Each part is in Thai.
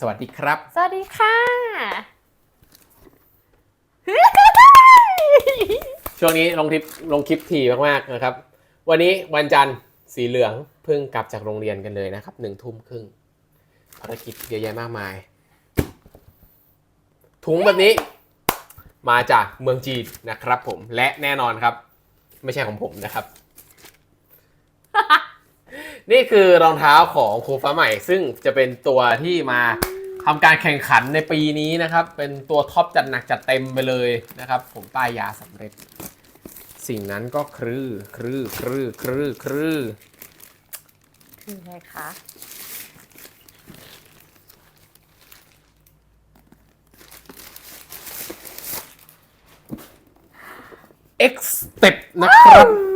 สวัสดีครับ สวัสดีค่ะ ช่วงนี้ลงคลิปลงคลิปถี่มากๆนะครับ วันนี้วันจันทร์สีเหลืองเพิ่งกลับจากโรงเรียนกันเลยนะครับหนึ่งทุ่มครึ่งภารกิจเยอะแยะมากมาย ถุงแบบนี้ มาจากเมืองจีนนะครับผมและแน่นอนครับ ไม่ใช่ของผมนะครับ นี่คือรองเท้าของครูฟ้าใหม่ ซึ่งจะเป็นตัวที่มาทำการแข่งขันในปีนี้นะครับ เป็นตัวท็อปจัดหนักจัดเต็มไปเลยนะครับ ผมป้ายยาสำเร็จ สิ่งนั้นก็คือคือคือคือคือคืออะไรคะเอ็กซ์เต็ปนะครับ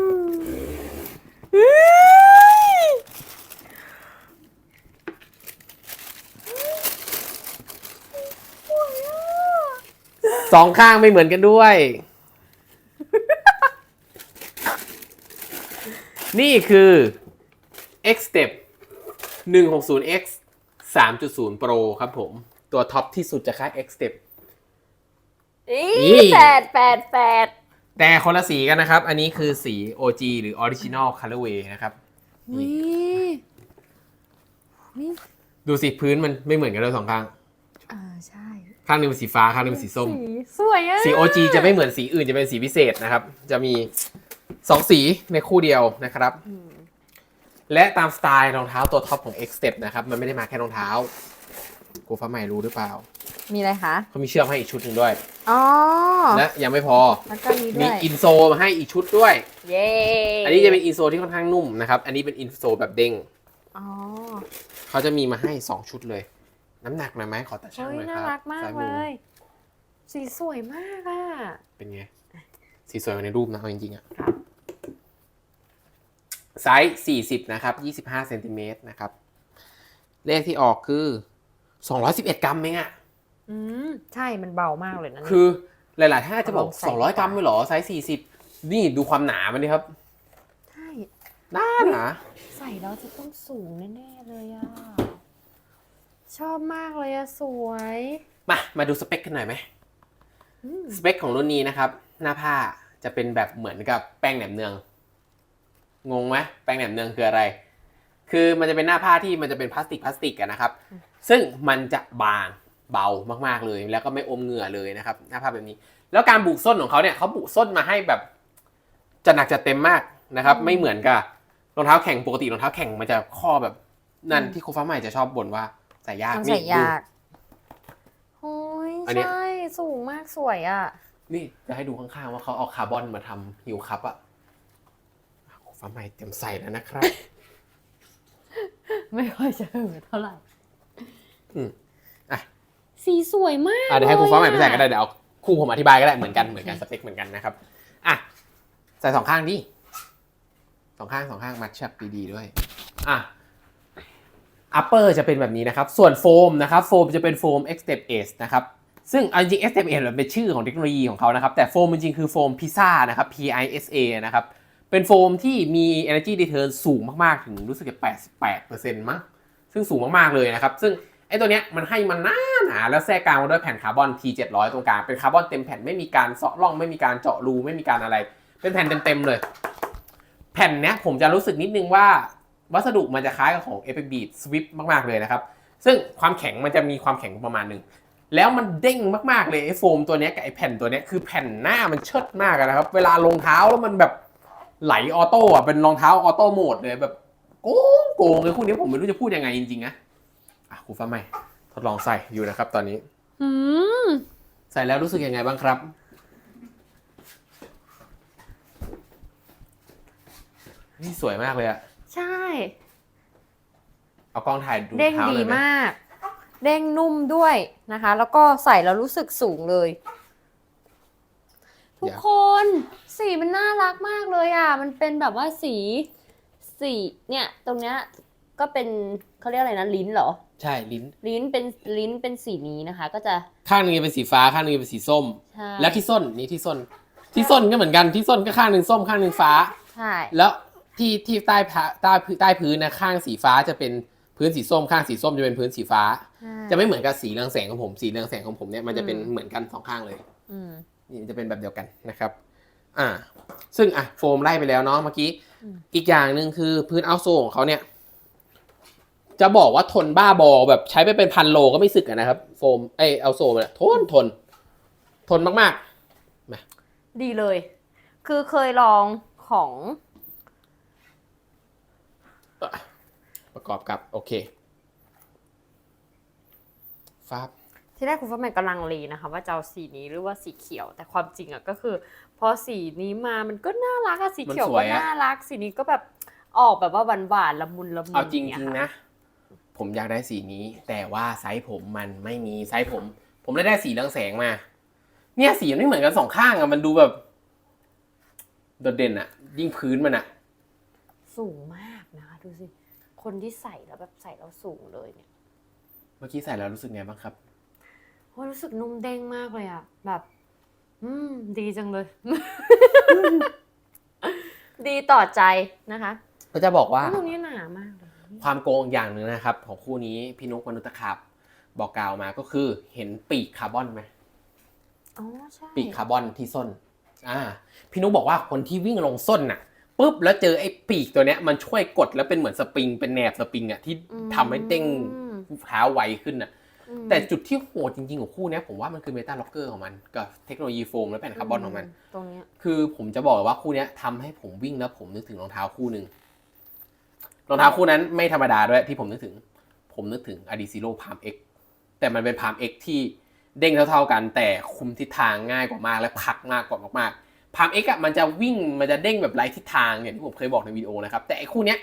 สองข้างไม่เหมือนกันด้วย นี่คือ X Step 160X 3.0 Pro ครับผม ตัวท็อปที่สุดจะค่าย X Step อีนี่แปดแปดแปดแต่คนละสีกันนะครับ อันนี้คือสี OG หรือ Original Colorway นะครับวินี่ดูสิพื้นมันไม่เหมือนกันเลยสองข้าง อ่าใช่ ข้างหนึงเป็นสีฟ้าข้างหนึงเป็นสีส้มสวยอะสี OG จะไม่เหมือนสีอื่นจะเป็นสีพิเศษนะครับ จะมีสองสีในคู่เดียวนะครับ อืมและตามสไตล์รองเท้าตัวท็อปของ X Step นะครับ มันไม่ได้มาแค่รองเท้ากูฟ้าใหม่รู้หรือเปล่ามีอะไรคะ เขามีเชือกให้อีกชุดหนึ่งด้วยอ๋อ และยังไม่พอแล้วก็มีด้มีวย อินโซมาให้อีกชุดด้วย เย้อันนี้จะเป็นอินโซที่ค่อนข้างนุ่มนะครับ อันนี้เป็นอินโซแบบเด้งอ๋อ เขาจะมีมาให้2ชุดเลย น้ำหนักหน่อยไหมขอตัดช่างเฮ้ยหน่อยคน่ารับรักมากซ้เลมือย สีสวยมากอะ เป็นไง สีสวยกว่าในรูปนะเอาจริงๆอะครับ ไซส์40 นะครับ 25เซนติเมตรนะครับ เลขที่ออกคือ 211 กรัมเองอะอืมใช่มันเบามากเลยนะเนี่ย คือหลายๆท่านอาจจะบอก ลองใส่ 200 กรัมไม่หรอ ไซส์ 40 นี่ดูความหนามันดิครับ ใช่ หนาหนา ใส่แล้วจะต้องสูงแน่ ๆ เลยอะ ชอบมากเลยอะสวย มา มาดูสเปคกันหน่อยไหม อืมสเปคของรุ่นนี้นะครับ หน้าผ้าจะเป็นแบบเหมือนกับแป้งแหนมเนือง งงไหมแป้งแหนมเนืองคืออะไร คือมันจะเป็นหน้าผ้าที่มันจะเป็นพลาสติกพลาสติกอะนะครับซึ่งมันจะบางเบามากๆเลย แล้วก็ไม่อมเหงื่อเลยนะครับ หน้าผ้าแบบนี้ แล้วการบุกส้นของเขาเนี่ยเขาบุกส้นมาให้แบบจะหนักจะเต็มมากนะครับ ไม่เหมือนกับรองเท้าแข่งปกติรองเท้าแข่งมันจะข้อแบบนั่นที่ครูฟ้าใหม่จะชอบบ่นว่า ใส่ยากต้องนี่ใส่ดูยากโอ้ยอันเนี้ย ใช่ สูงมากสวยอะ นี่จะให้ดูข้างๆว่าเขาเอาคาร์บอนมาทำฮิวคัพอะครูฟ้าใหม่เต็มใส่แล้วนะครับ ไม่ค่อยจะเออเท่าไหร่อืมอะ สีสวยมากอะเดี๋ยวให้ครูฟ้าใหม่ลไปยใส่อะก็ได้เดี๋ยวเอาคู่ผมอธิบายก็ได้เหมือนกันเหมือนกันสเปคเหมือนกันนะครับอะใส่สองข้างดิสองข้างสองข้างมัดเชือกดีๆด้วย อะ อัปเปอร์จะเป็นแบบนี้นะครับ ส่วนโฟมนะครับโฟมจะเป็นโฟม X Step Ace นะครับ ซึ่งเอาจริง X Step Ace มันเป็นชื่อของเทคโนโลยีของเขานะครับ แต่โฟมจริงๆคือโฟมพิซซ่านะครับ P I S A นะครับ เป็นโฟมที่มี energy return สูงมากๆ ถึงรู้สึกจะ 88%มั้ง ซึ่งสูงมากๆเลยนะครับ ซึ่งไอ้ตัวเนี้ยมันให้มันหนาหนาแล้วแทรกกลางมาด้วยแผ่นคาร์บอน T 700 ตรงกลางเป็นคาร์บอนเต็มแผ่นไม่มีการเซาะร่องไม่มีการเจาะรูไม่มีการอะไร เป็นแผ่นเต็มๆเลย แผ่นเนี้ยผมจะรู้สึกนิดนึงว่า วัสดุมันจะคล้ายกับของ e p i c Beat Swift มากๆเลยนะครับ ซึ่งความแข็งมันจะมีความแข็งประมาณหนึ่งแล้วมันเด้งมากๆเลยไอ้โฟมตัวเนี้ยกับไอ้แผ่นตัวเนี้ยคือแผ่นหน้ามันเชิดมากอะนะครับ เวลาลงเท้าแล้วมันแบบไหลออโต้อะเป็นรองเท้าออโต้โหมดเลยแบบโกงโกงเลยคู่นี้ผมไม่รู้จะพูดยังไงจริงๆนะอะครูฟ้าใหม่ทดลองใส่อยู่นะครับ ตอนนี้อืมใส่แล้วรู้สึกยังไงบ้างครับ นี่สวยมากเลยอะ ใช่ เอากล้องถ่ายดูเด้งเท้าดีเลยไหมมาก เด้งนุ่มด้วยนะคะ แล้วก็ใส่แล้วรู้สึกสูงเลย ทุกคนสีมันน่ารักมากเลยอะ มันเป็นแบบว่าสี สีเนี่ย ตรงเนี้ยก็เป็นเขาเรียกอะไรนะลิ้นเหรอ ใช่ลิ้น ลิ้นเป็นลิ้นเป็นสีนี้นะคะ ก็จะข้างหนึงจะเป็นสีฟ้าข้างหนึงจะเป็นสีส้ม ใช่แล้วที่ส้นนี่ที่ส้น ที่ส้นก็เหมือนกันที่ส้นก็ข้างหนึ่งส้มข้างหนึ่งฟ้า ใช่ แล้ว ที่ที่ใต้ผ้าใต้พื้นใต้พื้นนะข้างสีฟ้าจะเป็นพื้นสีส้มข้างสีส้มจะเป็นพื้นสีฟ้า จะไม่เหมือนกับสีเรืองแสงของผมสีเรืองแสงของผมเนี่ยมันจะเป็นอืมเหมือนกันสองข้างเลยอืมนี่จะเป็นแบบเดียวกันนะครับ อ่า ซึ่งอะโฟมไล่ไปแล้วเนาะเมื่อกี้อืมอีกอย่างหนึ่งคือพื้นเอาโซของเขาเนี่ย จะบอกว่าทนบ้าบอแบบใช้ไปเป็นพันโลก็ไม่สึกอะนะครับ โฟมเอยเอาโซมันอะทนทน ทนมากดีเลย คือเคยลองของๆ ประกอบกับ โอเคฟาบที่แรกคุณฟ้าใหม่กำลังเลนะคะ ว่าจะเอาสีนี้หรือว่าสีเขียว แต่ความจริงอะก็คือ พอสีนี้มามันก็น่ารักอะสีเขียวก็น่ารัก สีนี้ก็แบบออกแบบว่าหวานๆละมุนละมุนเอาจริงนี่ยๆค่ะนะ ผมอยากได้สีนี้ แต่ว่าไซส์ผมมันไม่มีไซส์ผม ผมเลยได้สีเรืองแสงมา เนี่ยสีมันไม่เหมือนกันสองข้างอะมันดูแบบโดดเด่นอะยิ่งพื้นมันอะสูงมากนะคะ ดูสิ คนที่ใส่แล้วแบบใส่แล้วสูงเลยเนี่ยเมื่อกี้ใส่แล้วรู้สึกไงบ้างครับโอ้ยรู้สึกนุ่มเด้งมากเลยอะแบบ อืม ดีจังเลย ดีต่อใจนะคะก็จะบอกว่าตรงนี้หนามากเลยความโกงอย่างหนึ่งนะครับ ของคู่นี้พี่นุกมนุษย์ตะขับ บอกกล่าวมาก็คือเห็นปีกคาร์บอนไหมอ๋อใช่ปีกคาร์บอนที่ส้น อ่า พี่นุกบอกว่าคนที่วิ่งลงส้นน่ะ ปุ๊บแล้วเจอไอ้ปีกตัวเนี้ยมันช่วยกดแล้วเป็นเหมือนสปริงเป็นแหนบสปริงอะที่อืมทำให้เด้งเท้าไวขึ้นน่ะอืมแต่จุดที่โหดจริงๆของคู่เนี้ยผมว่ามันคือเมตาล็อกเกอร์ของมันกับเทคโนโลยีโฟมและแผ่นคาร์บอนของมัน ตรงเนี้ยคือผมจะบอกเลยว่าคู่เนี้ยทำให้ผมวิ่งแล้วผมนึกถึงรองเท้าคู่หนึ่งรองเท้าคู่นั้นไม่ธรรมดาด้วยที่ผมนึกถึง ผมนึกถึง a d i z i r o Palm X แต่มันเป็น Palm X ที่เด้งเท่าๆกัน แต่คุมทิศทางง่ายกว่ามากและพักมากกว่ามากๆ Palm X อะมันจะวิ่งมันจะเด้งแบบไร้ทิศทางอย่างที่ผมเคยบอกในวิดีโอนะครับ แต่ไอ้คู่เนี้ย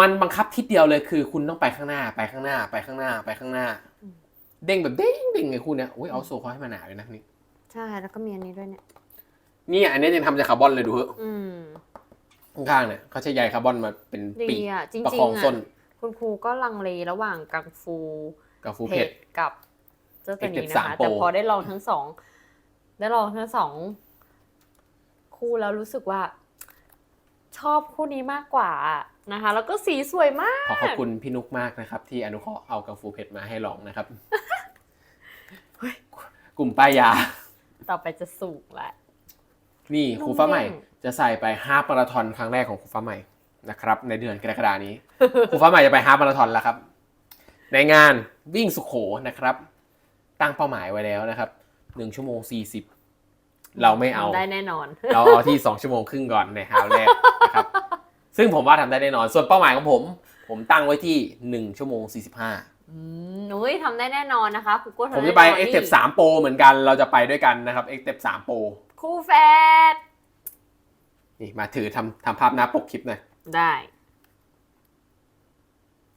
มันบังคับทิศเดียวเลยคือ คุณต้องไปข้างหน้าไปข้างหน้า ไปข้างหน้าไปข้างหน้า เด้งแบบเด้งเด้งไอ้คู่เนี้ยโอ้ยเอาโซ่เขาให้มาหนาเลยนะนี่ใช่แล้วก็มีอันนี้ด้วยเนี่ยเนี่ยอันนี้ยังทำจากคาร์บอนเลยดูเถอะอืมข้างๆเนี่ยเขาใช้ใยคาร์บอนมาเป็นดีปีกอะจริงประๆคองส้นอะคุณครูก็ลังเลระหว่างกังฟูกับฟูเพเพจชกับเจ้าตัวนี้ X73 นะคะแต่ Pro พอได้ลองทั้งสองได้ลองทั้งสอง คู่แล้วรู้สึกว่า ชอบคู่นี้มากกว่านะคะ แล้วก็สีสวยมาก ขอขอบคุณพี่นุกมากนะครับ ที่อนุเคราะห์เอากับฟูเพชมาให้ลองนะครับกลุ่มป้ายยา ต่อไปจะสูงแหละนี่นุ่มครูฟ้าใหม่เด้งจะใส่ไปฮาล์ฟมาราธอนครั้งแรกของครูฟ้าใหม่นะครับ ในเดือนกรกฎานี้ครูฟ้าใหม่จะไปฮาล์ฟมาราธอนแล้วครับ ในงานวิ่งสุขโขนะครับ ตั้งเป้าหมายไว้แล้วนะครับหนึ่งชั่วโมงสี่สิบ เราไม่เอาทำได้แน่นอน เราเอาที่สองชั่วโมงครึ่งก่อนในฮาวแรกนะครับซึ่งผมว่าทำได้แน่นอน ส่วนเป้าหมายของผม ผมตั้งไว้ที่หนึ่งชั่วโมงสี่สิบห้าอืมนุ้ยทำได้แน่นอนนะคะครูก็ทำผมจะไปแน่นอน X Step 3 Pro เหมือนกันเราจะไปด้วยกันนะครับ X Step 3 Pro คู่แฟดนี่มาถือทำทำภาพหน้าปกคลิปหน่อยได้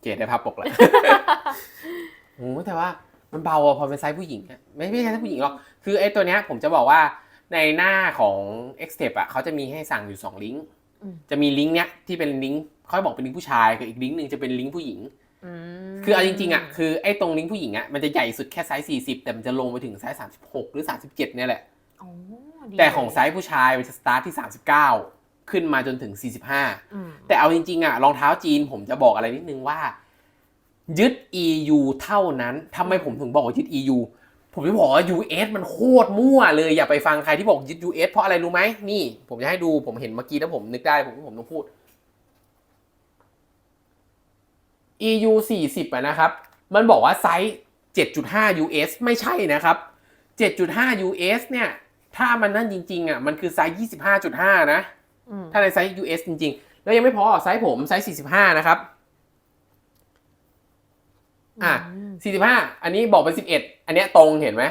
เกรดได้ภาพปกแล้วโอ้แต่ว่ามันเบาอะพอเป็นไซส์ผู้หญิงอะไม่ไม่ใช่ไซส์ผู้หญิงหรอกคือไอ้ตัวเนี้ยผมจะบอกว่า ในหน้าของ X Step อะเขาจะมีให้สั่งอยู่ 2 ลิงก์อืมจะมีลิงก์เนี้ยที่เป็นลิงก์เขาบอกเป็นลิงก์ผู้ชายกับอีกลิงก์หนึ่งจะเป็นลิงก์ผู้หญิงอืมคือเอาจริงๆอะคือไอ้ตรงลิงก์ผู้หญิงอะมันจะใหญ่สุดแค่ไซส์40 แต่มันจะลงไปถึงไซส์36 หรือ 37เนี่ยแหละอ๋อดีแต่ของไซส์ผู้ชายมันจะสตาร์ทที่ 39 ขึ้นมาจนถึง 45อืมแต่เอาจริงๆอะรองเท้าจีนผมจะบอกอะไรนิดนึงว่า ยึด EU เท่านั้นทำไมผมถึงบอกว่ายึด EU ผมจะบอกว่า US มันโคตรมั่วเลยอย่าไปฟังใครที่บอกยึด US เพราะอะไรรู้ไหมนี่ ผมจะให้ดูผมเห็นเมื่อกี้แล้วผมนึกได้ผมผมต้องพูด EU 40อะนะครับ มันบอกว่าไซส์ 7.5 US ไม่ใช่นะครับ 7.5 US เนี่ย ถ้ามันนั่นจริง ๆอะมันคือไซส์ 25.5 นะอืมถ้าในไซส์ US จริง ๆ แล้วยังไม่พอไซส์ผมไซส์ 45 นะครับ อะม45อันนี้บอกเป็น11อันเนี้ยตรงเห็นไหม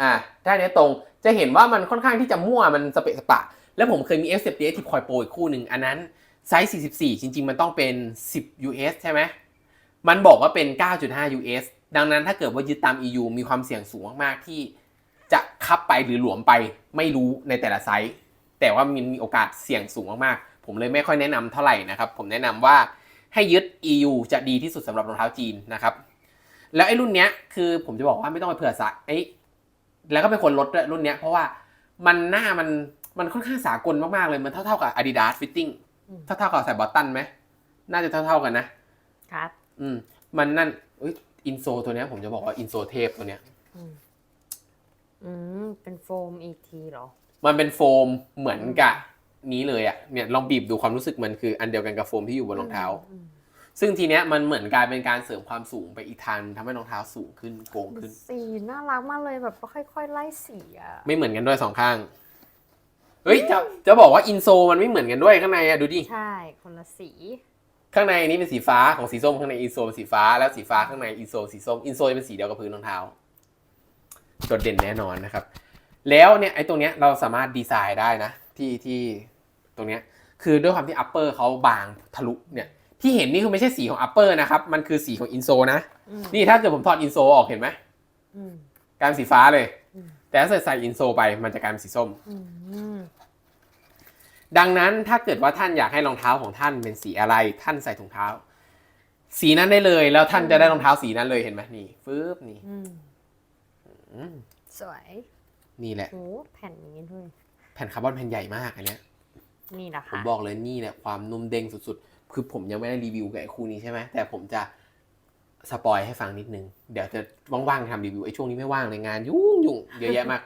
อะถ้าอันเนี้ยตรงจะเห็นว่ามันค่อนข้างที่จะมั่วมันสเปะสปะ แล้วผมเคยมี F 1 0 ที่คอยโปรอีกคู่หนึ่งอันนั้นไซส์44 จริง ๆ มันต้องเป็น 10 US ใช่ไหมมันบอกว่าเป็น 9.5 US ดังนั้นถ้าเกิดว่ายึดตาม EU มีความเสี่ยงสูงมากๆที่จะคับไปหรือหลวมไปไม่รู้ในแต่ละไซส์แต่ว่ามันมีโอกาสเสี่ยงสูงมากๆผมเลยไม่ค่อยแนะนำเท่าไหร่นะครับ ผมแนะนำว่า ให้ยึด EU จะดีที่สุดสำหรับรองเท้าจีนนะครับ แล้วไอ้รุ่นเนี้ยคือผมจะบอกว่าไม่ต้องไปเผื่อสายไอ้แล้วก็เป็นคนลดด้วยรุ่นเนี้ยเพราะว่ามันหน้ามันมันค่อนข้างสากลมาก ๆ เลย มันเท่า ๆกับ Adidas Fitting อืมเท่าๆกับใส่บอตตันไหม น่าจะเท่า ๆกันนะ ครับ อืม มันนั่นเอ้ยอินโซตัวเนี้ยผมจะบอกว่าอินโซเทพตัวเนี้ยอืมอืม เป็นโฟมอีกทีเหรอ มันเป็นโฟมเหมือนกับ นี้เลยอะเนี่ยลองบีบดูความรู้สึกมันคืออันเดียวกันกับโฟมที่อยู่บนรองเท้าอืมซึ่งทีเนี้ยมันเหมือนกลายเป็นการเสริมความสูงไปอีกทางทำให้รองเท้าสูงขึ้นโกงขึ้น สีน่ารักมากเลยแบบค่อยๆไล่สีอะไม่เหมือนกันด้วยสองข้าง เฮ้ยจะจะบอกว่าอินโซมันไม่เหมือนกันด้วยข้างในอะดูดิ ใช่คนละสีข้างในนี้เป็นสีฟ้าของสีส้มข้างในอินโซเป็นสีฟ้าแล้วสีฟ้าข้างในอินโซสีส้มอินโซจะเป็นสีเดียวกับพื้นรองเท้าโดดเด่นแน่นอนนะครับ แล้วเนี่ยไอ้ตรงเนี้ยเราสามารถดีไซน์ได้นะ ที่ที่ ตรงเนี้ยคือด้วยความที่อัปเปอร์เขาบางทะลุเนี่ยที่เห็นนี่คือไม่ใช่สีของอัปเปอร์นะครับ มันคือสีของอินโซนะอืมนี่ถ้าเกิดผมถอดอินโซออกเห็นไหมอืมกลายเป็นสีฟ้าเลยอืมแต่ถ้าเกิดใส่อินโซไปมันจะกลายเป็นสีส้มอืมดังนั้นถ้าเกิดว่าท่านอยากให้รองเท้าของท่านเป็นสีอะไร ท่านใส่ถุงเท้า สีนั้นได้เลย แล้วท่านจะได้รองเท้าสีนั้นเลยเห็นไหมนี่ฟืบนี่อืมอืมสวย นี่แหละโอ้แผ่นอย่างนี้ด้วย แผ่นคาร์บอนแผ่นใหญ่มากอันเนี้ย นี่นะผมคะบอกเลยนี่แหละความนุ่มเด้งสุดๆ คือผมยังไม่ได้รีวิวกับไอ้คู่นี้ใช่ไหมแต่ผมจะสปอยให้ฟังนิดนึง เดี๋ยวจะว่างๆทำรีวิวไอ้ช่วงนี้ไม่ว่างเลยงาน ยุ่งยุ่งเยอะแยะมาก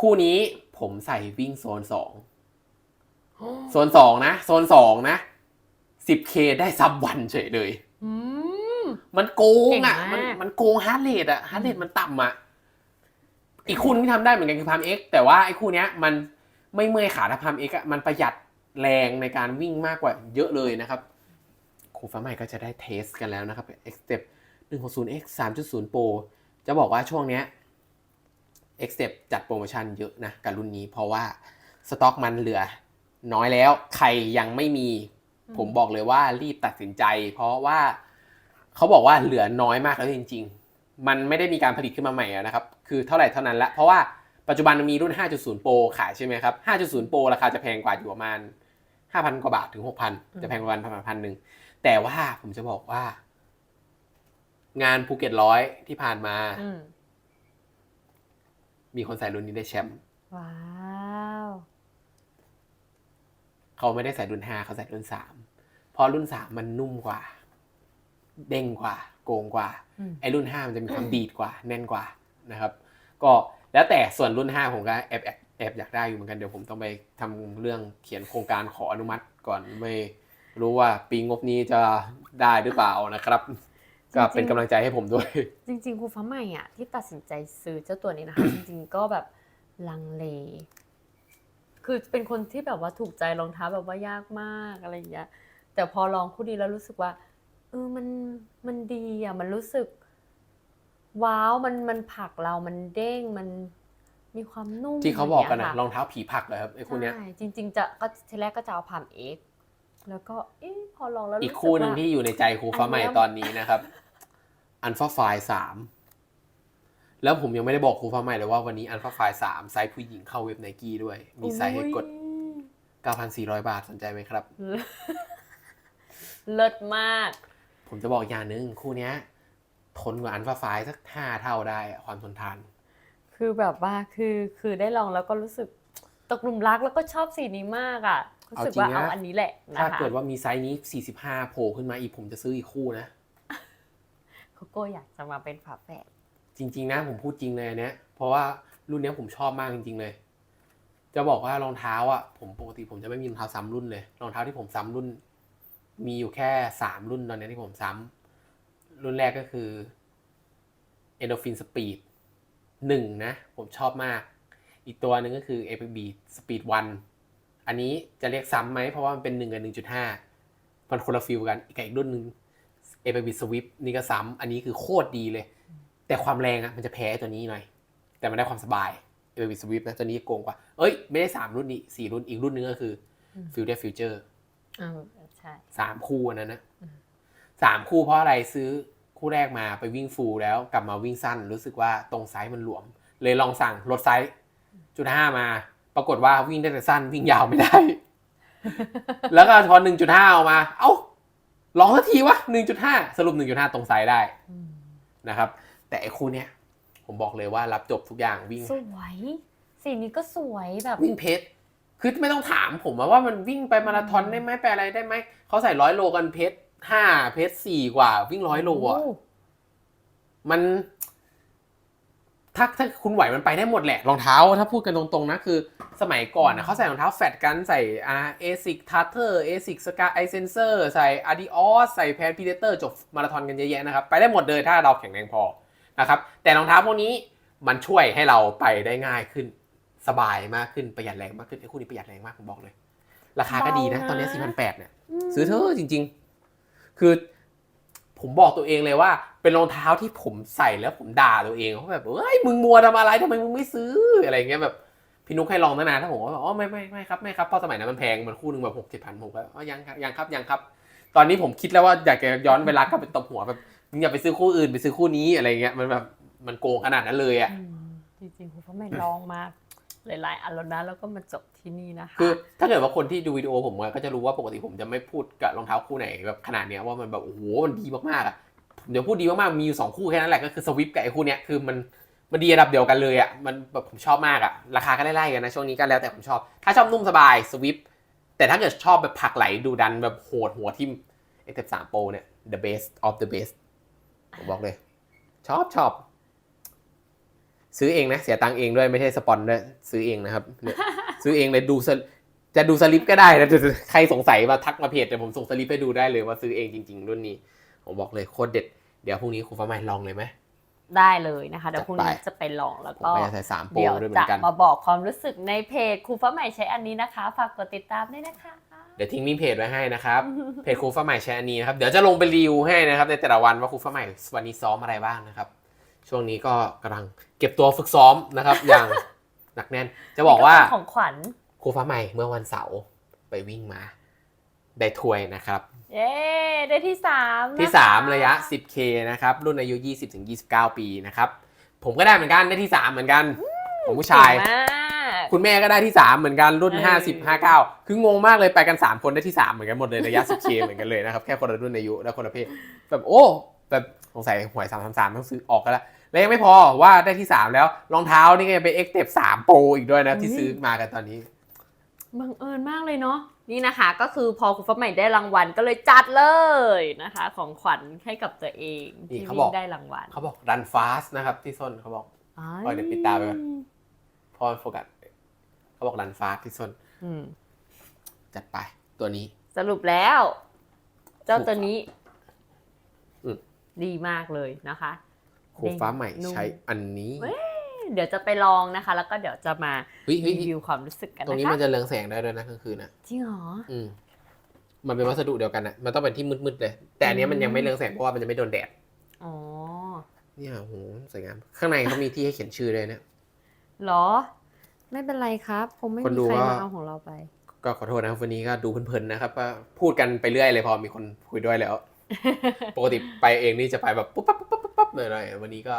คู่นี้ผมใส่วิ่งโซนสองโซนสองนะโซนสองนะ 10k ได้ซับวันเฉยเลยอืมมันโกงอะเก่งมันมากมันโกงฮาร์ดเรทอะฮาร์ดเรทมันต่ำอะ อีกคู่นึงที่ทำได้เหมือนกันคือพามเอ็กแต่ว่าไอ้คู่เนี้ยมัน ไม่เมื่อยขาถ้าพามเอ็กมันประหยัดแรงในการวิ่งมากกว่าเยอะเลยนะครับครูฟ้าใหม่ก็จะได้เทสกันแล้วนะครับ X Step 160 X 3.0 Pro จะบอกว่าช่วงเนี้ย X Step จัดโปรโมชั่นเยอะนะกับรุ่นนี้เพราะว่าสต็อกมันเหลือน้อยแล้วใครยังไม่มี ผมบอกเลยว่ารีบตัดสินใจ เพราะว่าเขาบอกว่าเหลือน้อยมากแล้วจริง ๆ มันไม่ได้มีการผลิตขึ้นมาใหม่นะครับ คือเท่าไหร่เท่านั้นละเพราะว่า ปัจจุบันมันมีรุ่น 5.0 Pro ขายใช่ไหมครับ 5.0 Pro ราคาจะแพงกว่าอยู่ประมาณ 5,000 กว่าบาทถึง 6,000 จะแพงกว่าประมาณพันหนึ่งแต่ว่าผมจะบอกว่า งานภูเก็ตร้อยที่ผ่านมาอืมมีคนใส่รุ่นนี้ได้แชมป์ว้าวเขาไม่ได้ใส่รุ่น 5 เขาใส่รุ่น 3 เพราะรุ่น 3 มันนุ่มกว่า เด้งกว่า โกงกว่าอืมไอ้รุ่น 5 มันจะมีความดีดกว่า แน่นกว่านะครับ ก็ แล้วแต่ส่วนรุ่น 5 ผมก็แอบแอบแอบอยากได้อยู่เหมือนกันเดี๋ยวผมต้องไปทำเรื่องเขียนโครงการขออนุมัติก่อนไม่รู้ว่าปีงบนี้จะได้หรือเปล่านะครับ ก็เป็นกำลังใจให้ผมด้วย จริง ๆครูฟ้าใหม่อะที่ตัดสินใจซื้อเจ้าตัวนี้นะคะจริง ๆ ก็แบบลังเล คือเป็นคนที่แบบว่าถูกใจรองเท้าแบบว่ายากมากอะไรอย่างเงี้ยแต่พอลองคู่นี้แล้วรู้สึกว่าเออมันมันดีอะมันรู้สึก ว้าวมันมันผลักเรามันเด้งมันมีความนุ่มที่เขาบอกกันย่นะงงี้ยรองเท้าผีผักเลยครับไอ้คู่เนี้ยใช่จริง ๆ จะก็ทีแรกก็จะเอาพามเอ็กแล้วก็เอ๊ะพอลองแล้วอีกรู้สึคู่หนึ่งว่าที่อยู่ในใจครูฟ้าใหม่อันเนี้ยตอนนี้นะครับอันฟ a ไฟสามแล้วผมยังไม่ได้บอกครูฟ้าใหม่เลยว่าวันนี้อันฟ a ไฟสามไซส์ผู้หญิงเข้าเว็บไนกี้ด้วย มีไซส์ให้กด 9,400 บาทสนใจไหมครับอุ๊ยเลิศมาก ผมจะบอกอย่างหนึ่งคู่เนี้ย ทนกว่าอันฟ a ไฟสักห้าเท่าได้อะความทนทาน คือแบบว่าคือคือได้ลองแล้วก็รู้สึกตกหลุมรักแล้วก็ชอบสีนี้มากอะรู้สึกว่าเอาจริงนะเอาอันนี้แหละนะถ้าคะเกิดว่ามีไซส์นี้ 45 โผล่ขึ้นมาอีกผมจะซื้ออีกคู่นะโกโก้อยากจะมาเป็นฝาแฝดจริง ๆ นะผมพูดจริงเลยอันเนี้ยเพราะว่ารุ่นเนี้ยผมชอบมากจริง ๆ เลย จะบอกว่ารองเท้าอะผมปกติผมจะไม่มีรองเท้าซ้ำรุ่นเลยรองเท้าที่ผมซ้ำรุ่น มีอยู่แค่สามรุ่นตอนเนี้ยที่ผมซ้ำ รุ่นแรกก็คือ Endorphin Speed หนึ่งนะ ผมชอบมาก อีกตัวหนึ่งก็คือ a p b Speed 1 อันนี้จะเรียกซ้ำไหม เพราะว่ามันเป็นหนึ่งกับหนึ่งจุดห้ามันคนละฟิลกัน อีกอีกรุ่นหนึ่ง a p b Swift นี่ก็ซ้ำ อันนี้คือโคตรดีเลย แต่ความแรงอะมันจะแพ้ไอ้ตัวนี้หน่อย แต่มันได้ความสบาย a p b Swift นะ ตัวนี้โกงกว่า เอ้ย ไม่ได้สามรุ่นนี้สี่รุ่น อีกรุ่นหนึงก็คือ Future Future อ่าใช่สามคู่อันนั้นนะอืม สามคู่เพราะอะไรซื้อคู่แรกมาไปวิ่งฟูลแล้วกลับมาวิ่งสั้น รู้สึกว่าตรงไซส์มันหลวม เลยลองสั่งลดไซส์จุดห้ามา ปรากฏว่าวิ่งได้แต่สั้นวิ่งยาวไม่ได้ แล้วก็พอหนึ่งจุดห้าออกมา เอ้าลองสักทีวะหนึ่งจุดห้าสรุปหนึ่งจุดห้าตรงไซส์ได้อืมนะครับ แต่ไอ้คู่เนี้ยผมบอกเลยว่ารับจบทุกอย่างวิ่งสวยสีนี้ก็สวยแบบวิ่งเพชรคือไม่ต้องถามผมอะว่ามันวิ่งไปมาราธอนได้ไหมไปอะไรได้ไหมเขาใส่ร้อยโลกันเพชร ห้าเพชรสี่กว่า วิ่งร้อยโลอะโมันถ้าถ้าคุณไหวมันไปได้หมดแหละรองเท้า ถ้าพูดกันตรงๆนะคือสมัยก่อนนะเขาใส่รองเท้าแฟตกันใส่อ่าเอซิกทัตเตอร์เอซิกสกาไอเซนเซอร์ใส่อาดิออสใส่แพนพีเดเตอร์จบมาราธอนกันเยอะแยะนะครับ ไปได้หมดเลยถ้าเราแข็งแรงพอนะครับ แต่รองเท้าพวกนี้มันช่วยให้เราไปได้ง่ายขึ้นสบายมากขึ้นประหยัดแรงมากขึ้นไอ้คู่นี้ประหยัดแรงมากผมบอกเลย ราคาก็ดีนะเบานะตอนนี้4 8 0 0เนี่ยซื้อเถอะจริง ๆ คือผมบอกตัวเองเลยว่า เป็นรองเท้าที่ผมใส่แล้วผมด่าตัวเองเขาแบบเฮ้ยมึงมัวทำอะไรทำไมมึงไม่ซื้ออะไรเงี้ยแบบพี่นุ๊กให้ลองตั้งนานถ้าผมก็แบบอ๋อไม่ไม่ไม่ครับไม่ครับเพราะสมัยนั้นมันแพงมันคู่หนึ่งแบบหกเจ็ดพันผมก็อ๋อยังครับยังครับยังครับ ตอนนี้ผมคิดแล้วว่าอยากจะย้อนเวลากลับไปตบหัวแบบมึงอย่าไปซื้อคู่อื่นไปซื้อคู่นี้อะไรเงี้ยมันแบบมันโกงขนาดนั้นเลยอะจริงๆคุณพ่อไม่ลองมา หลาย ๆอันแล้วนะแล้วก็มาจบที่นี่นะคะคือถ้าเกิดว่าคนที่ดูวิดีโอผมก็จะรู้ว่าปกติผมจะไม่พูดกับรองเท้าคู่ไหนแบบขนาดเนี้ยว่ามันแบบโอ้โหมันดีมากๆอะผมจะพูดดีมากๆมีอยู่สองคู่แค่นั้นแหละก็คือสวิฟกับไอ้คู่เนี้ยคือมันมันดีระดับเดียวกันเลยอะมันแบบผมชอบมากอะราคาก็ไล่ๆกันนะช่วงนี้ก็แล้วแต่ผมชอบ ถ้าชอบนุ่มสบายสวิฟแต่ถ้าเกิดชอบแบบผักไหลดูดันแบบโหดหัวทิมเอ็กซ์สามโปรเนี่ย the best of the best ผมบอกเลย ชอบชอบ ซื้อเองนะเสียตังค์เองด้วยไม่ใช่สปอนด้วยซื้อเองนะครับเนี่ยซื้อเองเลยดูสลิจะดูสลิปก็ได้นะแต่ใครสงสัยมาทักมาเพจแต่ผมส่งสลิปให้ดูได้เลยว่าซื้อเองจริง ๆ รุ่นนี้ ผมบอกเลยโคตรเด็ด เดี๋ยวพรุ่งนี้ครูฟ้าใหม่ลองเลยไหมได้เลยนะคะเดี๋ยวพรุ่งนี้จัดไปจะไปลองแล้วผมก็ก็จะใส่สามโปรเดี๋ยวด้วยเหมืจะอนกันมาบอกความรู้สึกในเพจครูฟ้าใหม่ใช้อันนี้นะคะ ฝากกดติดตามด้วยนะคะ เดี๋ยวทิ้งลิงก์เพจไว้ให้นะครับเพจครูฟ้าใหม่แชร์อันนี้นะครับเดี๋ยวจะลงไปรีวิวให้นะครับในแต่ละวันว่าครูฟ้าใหม่วันนี้ซ้อมอะไรบ้างนะครับ ช่วงนี้ก็กำลังเก็บตัวฝึกซ้อมนะครับ อย่างหนักแน่น จะบอกว่านี่เป็นของขวัญครูฟ้าใหม่เมื่อวันเสาร์ไปวิ่งมา ได้ถ้วยนะครับ เย้ได้ที่สามที่นะคะ3ระยะ 10K นะครับ รุ่นอายุ 20-29 ปีนะครับ ผมก็ได้เหมือนกันได้ที่3เหมือนกันผมผู้ชายเก่งมากคุณแม่ก็ได้ที่3เหมือนกันรุ่นเออ50 59 คืองงมากเลยไปกัน 3 คนได้ที่3เหมือนกันหมดเลยระยะ 10K เหมือนกันเลยนะครับ แค่คนละรุ่นอายุและคนละเพศแบบโอ้แบบ สงสัยหวย333ต้องซื้อออกกันแล้วแล้วยังไม่พอว่าได้ที่3แล้วรองเท้านี่ก็ยังเป็น X Step 3 Pro อีกด้วยนะที่ซื้อมากันตอนนี้บังเอิญมากเลยเนาะนี่นะคะ ก็คือพอครูฟ้าใหม่ได้รางวัลก็เลยจัดเลยนะคะ ของขวัญให้กับตัวเองนี่ที่เขาวิ่บอกงได้รางวัลเขาบอก run fast นะครับที่ส้นเขาบอกอ๋อเออเดี๋ยวปิดตาไปก่อนพอโฟกัสเขาบอก run fast ที่ส้นอืมจัดไปตัวนี้ สรุปแล้ว เจ้าตัวนี้อืม ดีมากเลยนะคะครูฟ้าใหม่นุ่มใช้อันนี้เว้ยเดี๋ยวจะไปลองนะคะ แล้วก็เดี๋ยวจะมาเฮ้ยเฮ้ยรีวิวความรู้สึกกันตรงนี้นะมันคะจะเรืองแสงได้ด้วยนะกลางคืนนะจริงเหรออืมมันเป็นวัสดุเดียวกันนะมันต้องเป็นที่มืดๆเลย แต่อันเนี้ยมันยังไม่เรืองแสงเพราะว่ามันจะไม่โดนแดดอ๋อเนี่ยโหสวยงามข้างในเขามีที่ให้เขียนชื่อเลยเนี่ยเหรอ ไม่เป็นไรครับคงไม่คนมีดูใครว่ามาเอาของเราไป ก็ขอโทษนะครับวันนี้ก็ดูเพลินๆนะครับว่าพูดกันไปเรื่อยเลยพอมีคนคุยด้วยแล้ว ปกติไปเองนี่จะไปแบบปุ๊บปั๊บปุ๊บปั๊บปุ๊บปั๊บหน่อยๆวันนี้ก็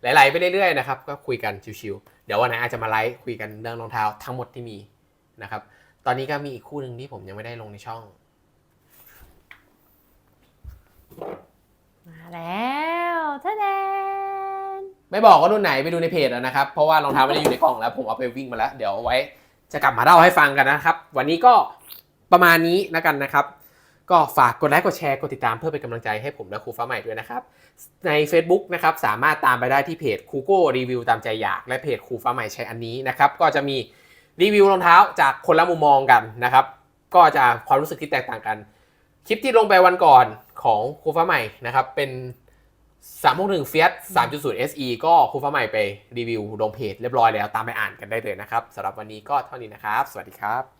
ไหลๆไปเรื่อยๆนะครับก็คุยกันชิวๆเดี๋ยววันไหนอาจจะมาไลฟ์คุยกันเรื่องรองเท้าทั้งหมดที่มีนะครับ ตอนนี้ก็มีอีกคู่หนึ่งที่ผมยังไม่ได้ลงในช่อง มาแล้วท่าแดนไม่บอกว่ารุ่นไหนไปดูในเพจแล้วนะครับ เพราะว่ารองเท้าไม่ได้อยู่ในกล่องแล้ว ผมเอาไปวิ่งมาแล้ว เดี๋ยวเอาไว้จะกลับมาเล่าให้ฟังกันนะครับ วันนี้ก็ประมาณนี้แล้วกันนะครับ ก็ฝากกดไลค์กดแชร์กดติดตามเพื่อเป็นกำลังใจให้ผมและครูฟ้าใหม่ด้วยนะครับ ใน Facebook นะครับสามารถตามไปได้ที่เพจครูโก้รีวิวตามใจอยาก และเพจครูฟ้าใหม่ใช้อันนี้นะครับก็จะมีรีวิวรองเท้าจากคนละมุมมองกันนะครับก็จะความรู้สึกที่แตกต่างกัน คลิปที่ลงไปวันก่อนของครูฟ้าใหม่นะครับเป็น361 Fiat 3.0 SE ก็ครูฟ้าใหม่ไปรีวิวลงเพจเรียบร้อยแล้วตามไปอ่านกันได้เลยนะครับสำหรับวันนี้ก็เท่านี้นะครับ สวัสดีครับ